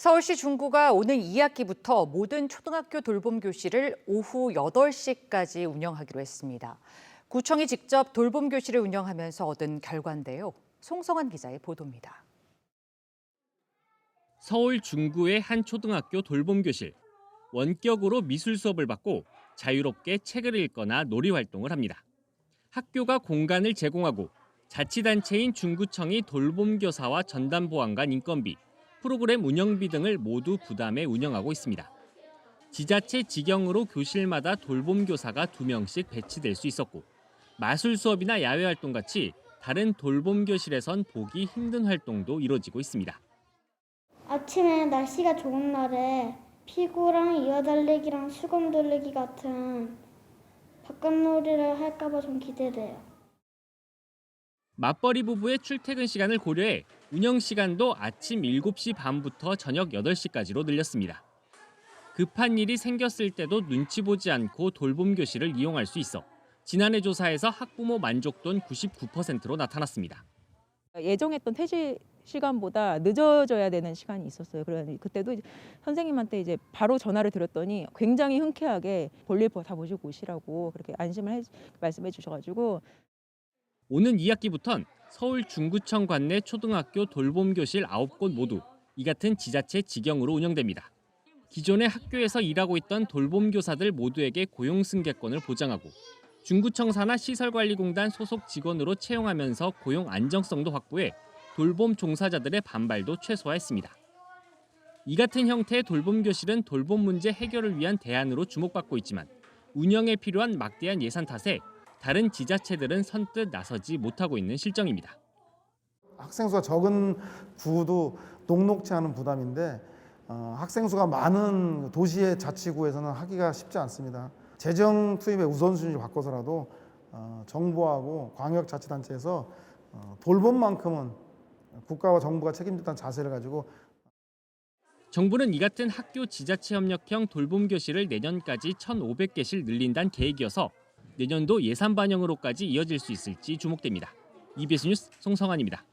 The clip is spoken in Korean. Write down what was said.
서울시 중구가 오는 2학기부터 모든 초등학교 돌봄 교실을 오후 8시까지 운영하기로 했습니다. 구청이 직접 돌봄 교실을 운영하면서 얻은 결과인데요. 송성환 기자의 보도입니다. 서울 중구의 한 초등학교 돌봄 교실. 원격으로 미술 수업을 받고 자유롭게 책을 읽거나 놀이 활동을 합니다. 학교가 공간을 제공하고 자치단체인 중구청이 돌봄 교사와 전담 보안관 인건비, 프로그램 운영비 등을 모두 부담해 운영하고 있습니다. 지자체 직영으로 교실마다 돌봄 교사가 두 명씩 배치될 수 있었고 마술 수업이나 야외 활동 같이 다른 돌봄 교실에선 보기 힘든 활동도 이루어지고 있습니다. 아침에 날씨가 좋은 날에 피구랑 이어 달리기랑 수건 돌리기 같은 바깥놀이를 할까봐 좀 기대돼요. 맞벌이 부부의 출퇴근 시간을 고려해 운영 시간도 아침 7시 반부터 저녁 8시까지로 늘렸습니다. 급한 일이 생겼을 때도 눈치 보지 않고 돌봄 교실을 이용할 수 있어 지난해 조사에서 학부모 만족도는 99%로 나타났습니다. 예정했던 퇴실 시간보다 늦어져야 되는 시간이 있었어요. 그러니 그때도 이제 선생님한테 이제 바로 전화를 드렸더니 굉장히 흔쾌하게 볼일 다 보시고 오시라고 그렇게 안심을 해, 말씀해 주셔가지고 오는 2학기부턴 서울 중구청 관내 초등학교 돌봄 교실 9곳 모두 이 같은 지자체 직영으로 운영됩니다. 기존의 학교에서 일하고 있던 돌봄 교사들 모두에게 고용 승계권을 보장하고 중구청 산하 시설관리공단 소속 직원으로 채용하면서 고용 안정성도 확보해 돌봄 종사자들의 반발도 최소화했습니다. 이 같은 형태의 돌봄 교실은 돌봄 문제 해결을 위한 대안으로 주목받고 있지만 운영에 필요한 막대한 예산 탓에 다른 지자체들은 선뜻 나서지 못하고 있는 실정입니다. 학생 수가 적은 구도 녹록치 않은 부담인데 어, 학생 수가 많은 도시의 자치구에서는 하기가 쉽지 않습니다. 재정 투입의 우선순위를 바꿔서라도 어, 정부하고 광역자치단체에서 어, 돌봄 만큼은 국가와 정부가 책임졌다는 자세를 가지고 정부는 이 같은 학교 지자체 협력형 돌봄 교실을 내년까지 1,500개씩 늘린다는 계획이어서 내년도 예산 반영으로까지 이어질 수 있을지 주목됩니다. EBS 뉴스 송성환입니다.